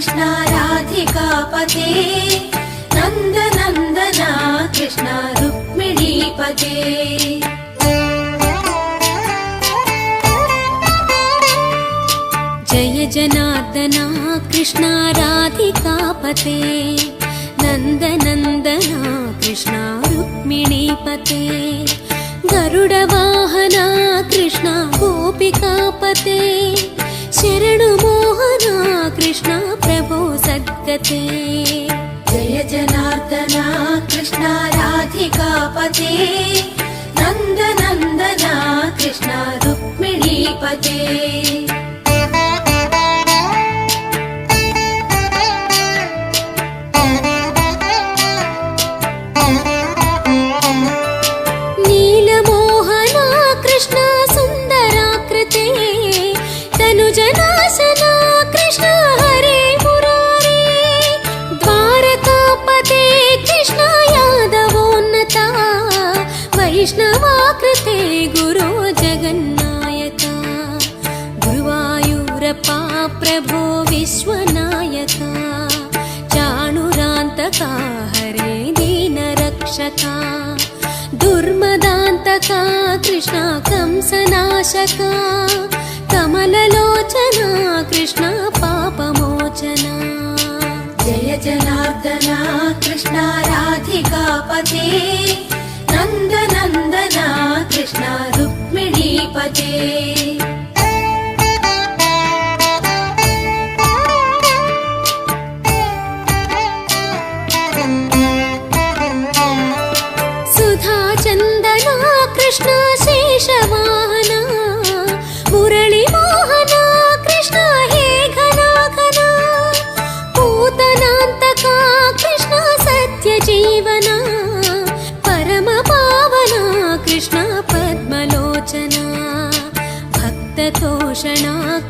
कृष्ण राधिकापते नन्दनन्दना कृष्ण रुक्मिणीपते जय जनार्दना कृष्ण राधिकापते नन्दनन्दना कृष्ण रुक्मिणीपते गरुडवा सद्गते जय जनार्दना कृष्णा राधिकापते नन्दनन्दना कृष्णा रुक्मिणीपते प्रभो विश्वनायका चाणुरान्तका हरे दीनरक्षका दुर्मदान्तका कृष्णा कंसनाशका कमललोचना कृष्णा पापमोचना जय जनार्दना कृष्णा राधिकापते జీవనా? పరమ పావనా? కృష్ణ పద్మలోచనా? భక్త తోషణా